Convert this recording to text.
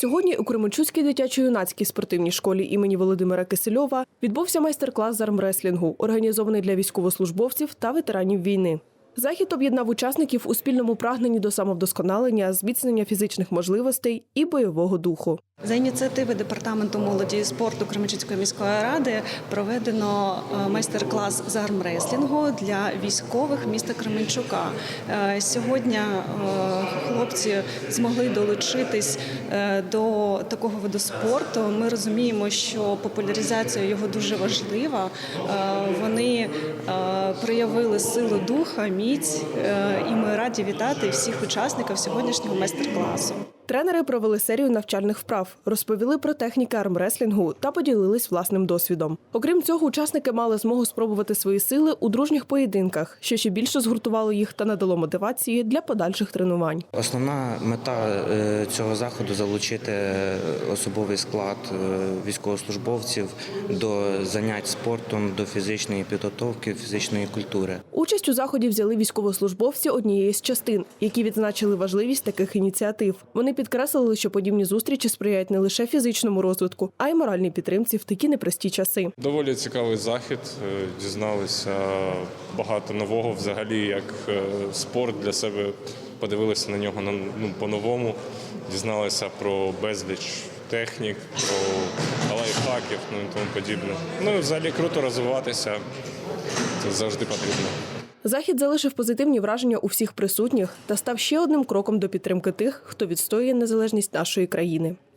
Сьогодні у Кременчуцькій дитячо-юнацькій спортивній школі імені Володимира Кисельова відбувся майстер-клас з армреслінгу, організований для військовослужбовців та ветеранів війни. Захід об'єднав учасників у спільному прагненні до самовдосконалення, зміцнення фізичних можливостей і бойового духу. За ініціативи департаменту молоді і спорту Кременчуцької міської ради проведено е, майстер-клас з армреслінгу для військових міста Кременчука. Е, Сьогодні е, хлопці змогли долучитись до такого виду спорту. Ми розуміємо, що популяризація його дуже важлива. Вони проявили силу духа, міць, і ми раді вітати всіх учасників сьогоднішнього майстер-класу. Тренери провели серію навчальних вправ, розповіли про техніки армреслінгу та поділились власним досвідом. Окрім цього, учасники мали змогу спробувати свої сили у дружніх поєдинках, що ще більше згуртувало їх та надало мотивації для подальших тренувань. Основна мета е, цього заходу залучити е, особовий склад е, військовослужбовців до занять спортом, до фізичної підготовки, фізичної культури. Участь у заході взяли військовослужбовці однієї з частин, які відзначили важливість таких ініціатив. Вони підкреслили, що подібні зустрічі сприяють не лише фізичному розвитку, а й моральній підтримці в такі непрості часи. Доволі цікавий захід. е, Дізналися багато нового взагалі, як е, спорт для себе. Подивилися на нього на- ну, по-новому, дізналися про безліч технік, про лайфхаків ну, і тому подібне. Ну і взагалі круто розвиватися. Це завжди потрібно. Захід залишив позитивні враження у всіх присутніх та став ще одним кроком до підтримки тих, хто відстоює незалежність нашої країни.